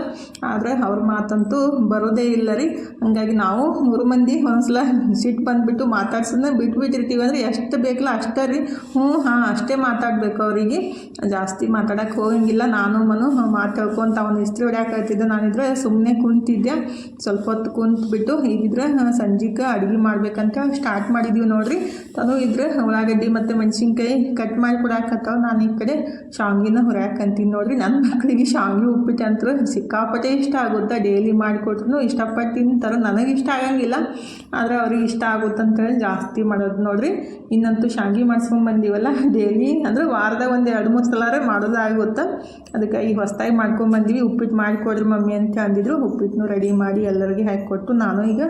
ಆದರೆ ಅವ್ರ ಮಾತಂತೂ ಬರೋದೇ ಇಲ್ಲ ರೀ. ಹಂಗಾಗಿ ನಾವು ಮೂರು ಮಂದಿ ಒಂದ್ಸಲ ಸಿಟ್ಟು ಬಂದುಬಿಟ್ಟು ಮಾತಾಡ್ಸೋದನ್ನ ಬಿಟ್ಬಿಟ್ಟಿರ್ತೀವಿ. ಅಂದರೆ ಎಷ್ಟು ಬೇಕಲ್ಲ ಅಷ್ಟೇ ರೀ. ಹ್ಞೂ, ಹಾಂ, ಅಷ್ಟೇ ಮಾತಾಡಬೇಕು ಅವರಿಗೆ. ಜಾಸ್ತಿ ಮಾತಾಡೋಕೆ ಹೋಗಂಗಿಲ್ಲ. ನಾನು ಮನು ಮಾತಾಡ್ಕೊಂತ ಅವನು ಇಸ್ತ್ರಿ ನಾನು ನಾನಿದ್ರೆ ಸುಮ್ಮನೆ ಕುಂತಿದ್ದೆ. ಸ್ವಲ್ಪ ಹೊತ್ತು ಕುಂತ್ಬಿಟ್ಟು, ಹೀಗಿದ್ರೆ ಸಂಜೆಗೆ ಅಡುಗೆ ಮಾಡ್ಬೇಕಂತ ಸ್ಟಾರ್ಟ್ ಮಾಡಿದ್ದೀವಿ ನೋಡ್ರಿ. ತನು ಇದ್ರೆ ಉಳ್ಳಾಗಡ್ಡಿ ಮತ್ತು ಮೆಣಸಿನ್ಕಾಯಿ ಕಟ್ ಮಾಡಿ ಕೊಡಾಕತ್ತಾವ ನಾನು ಈ ಕಡೆ ಶಾವ್ಗಿನ ಹುರ್ಯಾಕಂತೀನಿ ನೋಡ್ರಿ. ನನ್ನ ಮಕ್ಕಳಿಗೆ ಶಾವಿಗೆ ಉಪ್ಪಿಟ್ಟು ಅಂತೂ ಸಿಕ್ಕಾಪಟ್ಟೆ ಇಷ್ಟ ಆಗುತ್ತೆ. ಡೈಲಿ ಮಾಡಿಕೊಟ್ರು ಇಷ್ಟಪಟ್ಟು ತಿಂತಾರೆ ನನಗೆ ಇಷ್ಟ ಆಗಂಗಿಲ್ಲ. ಆದರೆ ಅವ್ರಿಗೆ ಇಷ್ಟ ಆಗುತ್ತೆ ಅಂತೇಳಿ ಜಾಸ್ತಿ ಮಾಡೋದು ನೋಡ್ರಿ. ಇನ್ನಂತೂ ಶಾವಿಗೆ ಮಾಡ್ಸ್ಕೊಂಡ್ ಬಂದೀವಲ್ಲ. ಡೈಲಿ ಅಂದರೆ ವಾರದ ಒಂದು ಎರಡು, ಮೂರು ಸಲಾರೇ ಮಾಡೋದಾಗುತ್ತೆ ಅದಕ್ಕೆ ಈ ಹೊಸ್ದಾಗಿ ಮಾಡ್ಕೊಂಡು ಬಂದೀವಿ. ಉಪ್ಪಿಟ್ಟು ಮಾಡಿಕೊಡ್ರಿ ಮಮ್ಮಿ ಅಂತ ಅಂದಿದ್ರು. ಉಪ್ಪಿಟ್ಟನ್ನು ರೆಡಿ ಮಾಡಿ ಎಲ್ಲರಿಗೆ ಹಾಕಿಕೊಟ್ಟು ನಾನು ಈಗ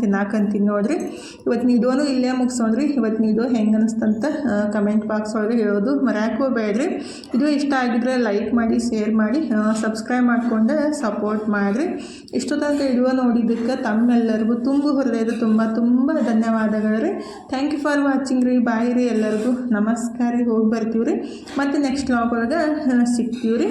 ತಿನ್ನಾಕಂತೀನಿ ನೋಡ್ರಿ. ಇವತ್ತು ನೀಡೋನು ಇಲ್ಲೇ ಮುಗಿಸೋದ್ರಿ ಇವತ್ತು ನೀವು ಹೆಂಗೆ ಅನಿಸ್ತಂತ ಕಮೆಂಟ್ ಬಾಕ್ಸ್ ಒಳಗೆ ಹೇಳೋದು ಮರ್ಯಾಕೂ ಬೇಡ್ರಿ ಇದು ಇಷ್ಟ ಆಗಿದ್ರೆ ಲೈಕ್ ಮಾಡಿ ಶೇರ್ ಮಾಡಿ ಸಬ್ಸ್ಕ್ರೈಬ್ ಮಾಡಿಕೊಂಡು ಸಪೋರ್ಟ್ ಮಾಡಿರಿ. ಇಷ್ಟು ತನಕ ಇಡುವ ನೋಡಿದ್ದಕ್ಕೆ ತಮ್ಮೆಲ್ಲರಿಗೂ ತುಂಬ ಹೃದಯದ ತುಂಬ ತುಂಬ ಧನ್ಯವಾದಗಳು ರೀ ಥ್ಯಾಂಕ್ ಯು ಫಾರ್ ವಾಚಿಂಗ್ ರೀ. ಬಾಯ್ ರೀ ಎಲ್ಲರಿಗೂ. ನಮಸ್ಕಾರ ಹೋಗಿ ಬರ್ತೀವಿ ರೀ ಮತ್ತು ನೆಕ್ಸ್ಟ್ ಲಾಗ್ ಒಳಗೆ ಸಿಗ್ತೀವಿ ರೀ